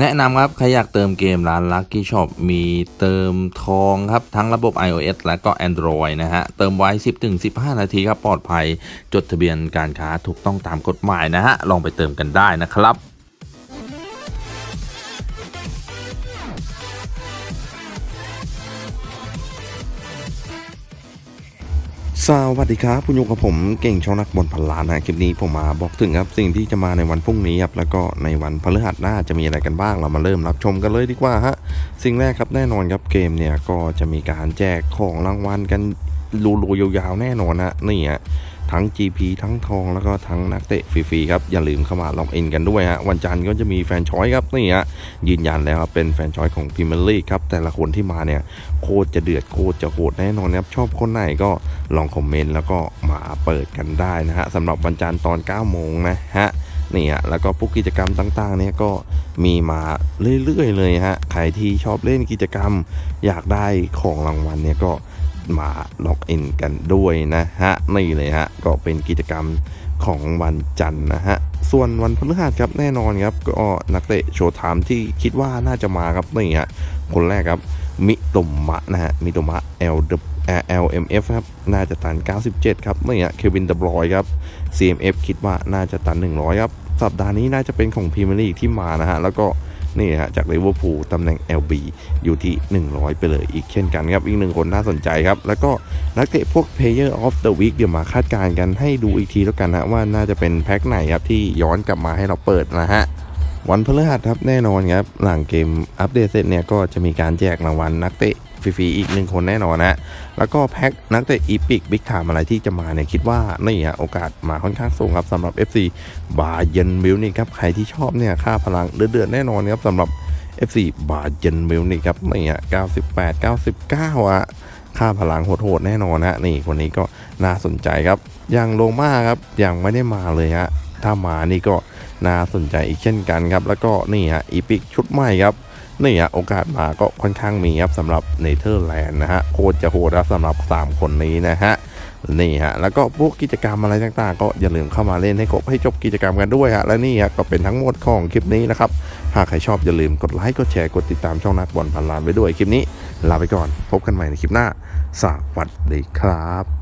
แนะนำครับ ใครอยากเติมเกมร้าน Lucky Shop มีเติมทองครับ ทั้งระบบ iOS และก็ Android นะฮะ เติมไว้ 10-15 นาทีครับ ปลอดภัย จดทะเบียนการค้าถูกต้องตามกฎหมายนะฮะ ลองไปเติมกันได้นะครับ สวัสดีครับคุณอยู่กับผมเก่งช่องนักบอลพันล้านนะคลิปนี้ผมมาบอกถึงครับสิ่งที่จะมาในวันพรุ่งนี้ครับแล้วก็ในวันพฤหัสหน้าจะมีอะไรกันบ้างเรามาเริ่มรับชมกันเลยดีกว่าฮะสิ่งแรกครับแน่นอนครับเกมเนี่ยก็จะมีการแจกของรางวัลกันรูๆยาวๆแน่นอนนะนี่ฮะ ทั้ง GP ทั้งทองแล้วก็ทั้งนักเตะฟรีๆครับ อย่าลืมเข้ามาลองอินกันด้วยฮะวันจันทร์ก็จะมีแฟนชอยครับนี่ฮะยืนยันแล้วครับเป็นแฟนชอยของพรีเมียร์ลีกครับ แต่ละคนที่มาเนี่ยโคตรจะเดือดโคตรจะโหดแน่นอนครับ ชอบคนไหนก็ลองคอมเมนต์แล้วก็มาเปิดกันได้นะฮะสำหรับวันจันทร์ตอน9โมงนะฮะ นี่ฮะแล้วก็พวกกิจกรรมต่างๆ เนี่ยก็มีมาเรื่อยๆเลยฮะใครที่ชอบเล่นกิจกรรม อยากได้ของรางวัลเนี่ยก็มาล็อกอินกันด้วยนะฮะนี่เลยฮะก็เป็นกิจกรรมของวันจันทร์นะฮะส่วนวันพฤหัสครับแน่นอนครับก็นักเตะโชว์ไทม์ที่คิดว่าน่าจะมาครับนี่ฮะคนแรกครับ มิโตมะนะฮะ มิโตมะ L LMF ครับ น่าจะตัน 97 ครับนี่ฮะเควินเดบรอยครับ CMF คิดว่าน่าจะตัน 100 ครับ สัปดาห์นี้น่าจะเป็นของพรีเมียร์ลีกที่มานะฮะ แล้วก็นี่ฮะจากลิเวอร์พูลตำแหน่ง LB อยู่ที่ 100 ไปเลยอีกเช่นกันครับ อีกหนึ่งคนน่าสนใจครับ แล้วก็นักเตะพวก Player of the Week เดี๋ยวมาคาดการณ์กันให้ดูอีกทีแล้วกันนะว่าน่าจะเป็นแพ็คไหนครับที่ย้อนกลับมาให้เราเปิดนะฮะ วันพฤหัสครับแน่นอนครับหลังเกมอัปเดตเสร็จเนี่ยก็จะมีการแจกรางวัลนักเตะฟรีๆอีกหนึ่งคนแน่นอนนะแล้วก็แพ็คนักเตะอีพิกบิ๊กไทม์อะไรที่จะมาเนี่ยคิดว่านี่ฮะโอกาสมาค่อนข้างสูงครับสำหรับ FC บาเยนมิลนี่ครับใครที่ชอบเนี่ยค่าพลังเดือดๆแน่นอนครับสำหรับ FC บาเยนมิลนี่ครับนี่ฮะ98 99อะค่าพลังโหดๆแน่นอนฮะนี่คนนี้ก็น่าสนใจครับอย่างโลมาครับยังไม่ได้มาเลยฮะถ้ามานี่ก็ น่าสนใจอีกเช่นกันครับ แล้วก็นี่ฮะอีพิกชุดใหม่ครับนี่ฮะโอกาสมาก็ค่อนข้างมีครับสำหรับเนเธอร์แลนด์นะฮะโคตรจะโหดครับสำหรับ 3 คนนี้นะฮะนี่ฮะแล้วก็พวกกิจกรรมอะไรต่างๆ ก็อย่าลืมเข้ามาเล่นให้ครบให้จบกิจกรรมกันด้วยฮะและนี่ฮะก็เป็นทั้งหมดของคลิปนี้นะครับหากใครชอบอย่าลืมกดไลค์กดแชร์กดติดตามช่องนักบอลพันล้านไว้ด้วยคลิปนี้ลาไปก่อนพบกันใหม่ในคลิปหน้าสวัสดีครับ